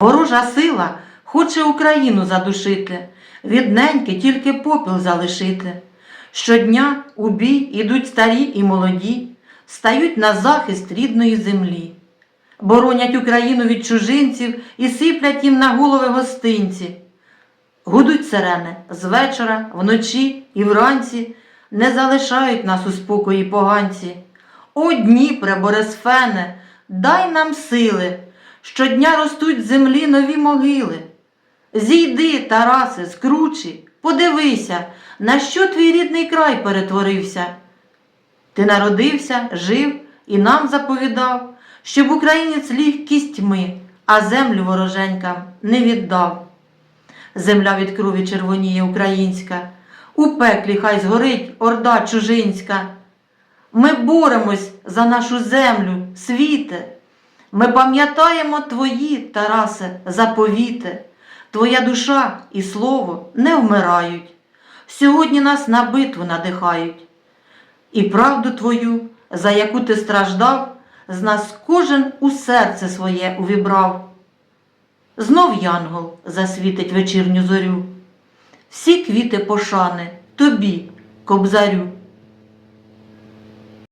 Ворожа сила хоче Україну задушити, від неньки тільки попіл залишити. Щодня у бій ідуть старі і молоді, стають на захист рідної землі, боронять Україну від чужинців і сиплять їм на голови гостинці. Гудуть сирени з вечора, вночі і вранці, не залишають нас у спокої поганці. О, Дніпре, Борисфене, дай нам сили, щодня ростуть з землі нові могили. Зійди, Тарасе, з кручі, подивися, на що твій рідний край перетворився. Ти народився, жив і нам заповідав, щоб українець ліг кістьми, а землю вороженькам не віддав. Земля від крові червоніє українська, у пеклі хай згорить орда чужинська. Ми боремось за нашу землю, світе. Ми пам'ятаємо твої, Тарасе, заповіти. Твоя душа і слово не вмирають. Сьогодні нас на битву надихають. І правду твою, за яку ти страждав, з нас кожен у серце своє увібрав. Знов янгол засвітить вечірню зорю. Всі квіти пошани тобі, кобзарю.